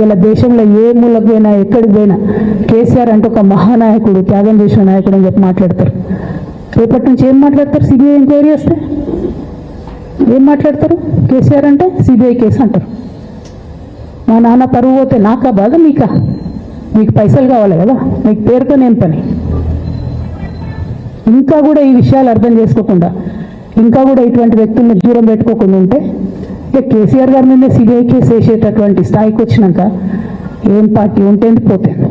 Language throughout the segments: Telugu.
ఇలా దేశంలో ఏ మూలకు పోయినా ఎక్కడికి పోయినా కేసీఆర్ అంటే ఒక మహానాయకుడు త్యాగం చేసిన నాయకుడు అని చెప్పి మాట్లాడతారు. రేపటి నుంచి ఏం మాట్లాడతారు? సిబిఐ ఎంక్వైరీ వస్తే? ఏం మాట్లాడతారు? కేసీఆర్ అంటే సిబిఐ కేసు అంటారు. మా నాన్న పరువు పోతే నాకా బాధ మీకా? మీకు పైసలు కావాలి కదా? మీకు పేరుతో నేను పని. ఇంకా కూడా ఈ విషయాలు అర్థం చేసుకోకుండా ఇంకా కూడా ఇటువంటి వ్యక్తుల్ని దూరం పెట్టుకోకుండా ఉంటే ఇక కేసీఆర్ గారి మీద సిబిఐ కేసు వేసేటటువంటి స్థాయికి వచ్చినాక ఏం పార్టీ ఉంటేంది పోతుంది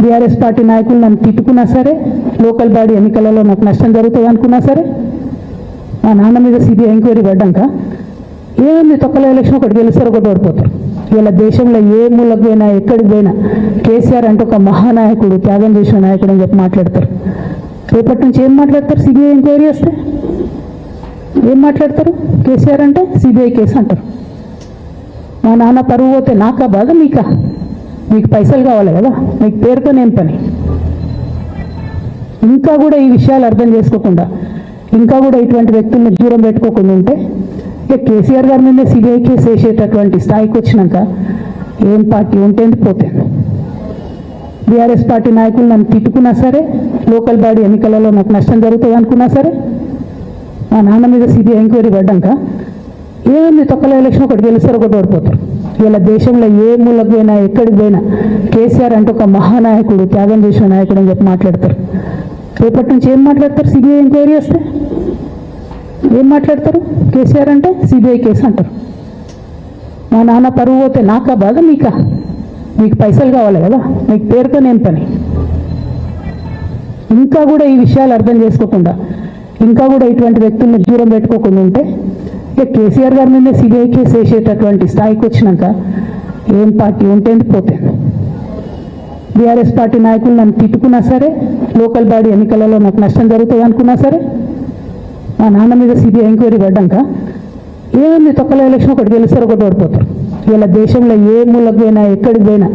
బీఆర్ఎస్ పార్టీ నాయకులు నన్ను తిట్టుకున్నా సరే లోకల్ బాడీ ఎన్నికలలో నాకు నష్టం జరుగుతుంది అనుకున్నా సరే మా నాన్న మీద సిబిఐ ఎంక్వైరీ పడ్డాక ఏముంది తొక్కల ఎలక్షన్ ఒకటి గెలుస్తారు ఒకటి ఓడిపోతారు. ఇలా దేశంలో ఏ మూలకు పోయినా ఎక్కడికి పోయినా కేసీఆర్ అంటే ఒక మహానాయకుడు త్యాగం చేసిన నాయకుడు అని చెప్పి మాట్లాడతారు. రేపటి నుంచి ఏం మాట్లాడతారు? సిబిఐ ఎంక్వైరీ వస్తే ఏం మాట్లాడతారు? కేసీఆర్ అంటే సిబిఐ కేసు అంటారు. మా నాన్న పరువు పోతే నాకా బాధ మీకా? మీకు పైసలు కావాలి కదా? మీకు పేరుతో నేను పని. ఇంకా కూడా ఈ విషయాలు అర్థం చేసుకోకుండా ఇంకా కూడా ఇటువంటి వ్యక్తుల్ని దూరం పెట్టుకోకుండా ఉంటే ఇక కేసీఆర్ గారి మీద సిబిఐ కేసు వేసేటటువంటి స్థాయికి వచ్చినాక ఏం పార్టీ ఉంటేంది పోతుంది బీఆర్ఎస్ పార్టీ నాయకులు నన్ను తిట్టుకున్నా సరే లోకల్ బాడీ ఎన్నికలలో నాకు నష్టం జరుగుతుంది అనుకున్నా సరే మా నాన్న మీద సిబిఐ ఎంక్వైరీ పడ్డాక ఏముంది తొక్కల ఎలక్షన్ ఒకటి గెలుస్తారు ఒకటి ఓడిపోతారు. ఇలా దేశంలో ఏ మూలకు పోయినా ఎక్కడికి పోయినా కేసీఆర్ అంటే ఒక మహానాయకుడు త్యాగం చేసిన నాయకుడు అని చెప్పి మాట్లాడతారు. రేపటి నుంచి ఏం మాట్లాడతారు? సిబిఐ ఎంక్వైరీ వస్తే ఏం మాట్లాడతారు? కేసీఆర్ అంటే సిబిఐ కేసు అంటారు. మా నాన్న పరువు పోతే నాకా బాధ మీకా? మీకు పైసలు కావాలి కదా? మీకు పేరుతో నేను పని. ఇంకా కూడా ఈ విషయాలు అర్థం చేసుకోకుండా ఇంకా కూడా ఇటువంటి వ్యక్తుల్ని దూరం పెట్టుకోకుండా ఉంటే ఇక కేసీఆర్ గారి మీద సిబిఐ కేసు వేసేటటువంటి స్థాయికి వచ్చినాక ఏం పార్టీ ఉంటేంది పోతుంది బీఆర్ఎస్ పార్టీ నాయకులు నన్ను తిట్టుకున్నా సరే లోకల్ బాడీ ఎన్నికలలో నాకు నష్టం జరుగుతుంది అనుకున్నా సరే మా నాన్న మీద సిబిఐ ఎంక్వైరీ పడ్డాక ఏముంది తొక్కల ఎలక్షన్ ఒకటి గెలుస్తారు ఒకటి ఓడిపోతారు. ఇలా దేశంలో ఏ మూలకు పోయినా ఎక్కడికి పోయినా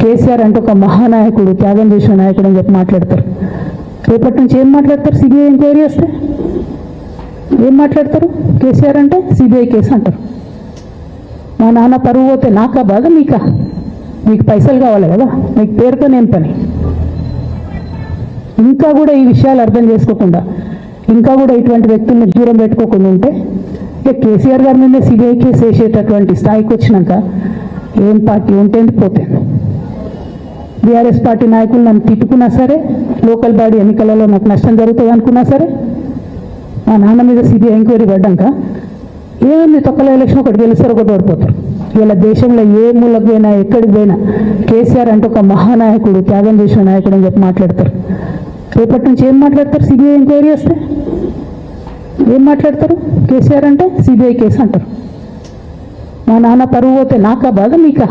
కేసీఆర్ అంటే ఒక మహానాయకుడు త్యాగం చేసిన నాయకుడు అని చెప్పి మాట్లాడతారు. రేపటి నుంచి ఏం మాట్లాడతారు? సిబిఐ ఎంక్వైరీ వస్తే? ఏం మాట్లాడతారు? కేసీఆర్ అంటే సిబిఐ కేసు అంటారు. మా నాన్న పరువు పోతే నాకా బాధ మీకా? మీకు పైసలు కావాలి కదా? మీకు పేరుతో నేను పని. ఇంకా కూడా ఈ విషయాలు అర్థం చేసుకోకుండా ఇంకా కూడా ఇటువంటి వ్యక్తుల్ని దూరం పెట్టుకోకుండా ఉంటే ఇక కేసీఆర్ గారి మీద సిబిఐ కేసు వేసేటటువంటి స్థాయికి వచ్చినాక ఏం పార్టీ ఉంటేంది పోతుంది బీఆర్ఎస్ పార్టీ నాయకులు నన్ను తిట్టుకున్నా సరే లోకల్ బాడీ ఎన్నికలలో నాకు నష్టం జరుగుతుంది అనుకున్నా సరే మా నాన్న మీద సిబిఐ ఎంక్వైరీ పడ్డాక ఏముంది తొక్కల ఎలక్షన్ ఒకటి గెలుస్తారు ఒకటి ఓడిపోతారు. ఇలా దేశంలో ఏ మూలకు పోయినా ఎక్కడికి పోయినా కేసీఆర్ అంటే ఒక మహానాయకుడు త్యాగం చేసిన నాయకుడు అని చెప్పి మాట్లాడతారు. రేపటి నుంచి ఏం మాట్లాడతారు? సిబిఐ ఎంక్వైరీ వస్తే ఏం మాట్లాడతారు? కేసీఆర్ అంటే సిబిఐ కేసు అంటారు. మా నాన్న పరువు పోతే నాకా బాధ మీకా?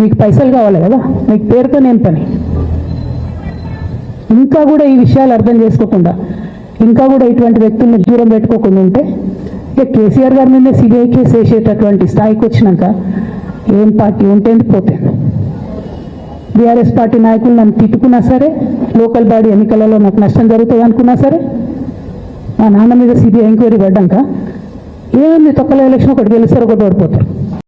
మీకు పైసలు కావాలి కదా? మీకు పేరుతో నేను పని. ఇంకా కూడా ఈ విషయాలు అర్థం చేసుకోకుండా ఇంకా కూడా ఇటువంటి వ్యక్తుల్ని దూరం పెట్టుకోకుండా ఉంటే ఇక కేసీఆర్ గారి మీద సిబిఐ కేసు వేసేటటువంటి స్థాయికి వచ్చినాక ఏం పార్టీ ఉంటే పోతుంది బీఆర్ఎస్ పార్టీ నాయకులు నన్ను తిట్టుకున్నా సరే లోకల్ బాడీ ఎన్నికలలో నాకు నష్టం జరుగుతుంది అనుకున్నా సరే మా నాన్న మీద సిబిఐ ఎంక్వైరీ పడ్డాక ఏముంది తొక్కల ఎలక్షన్ ఒకటి గెలుస్తారు ఒకటి ఓడిపోతారు.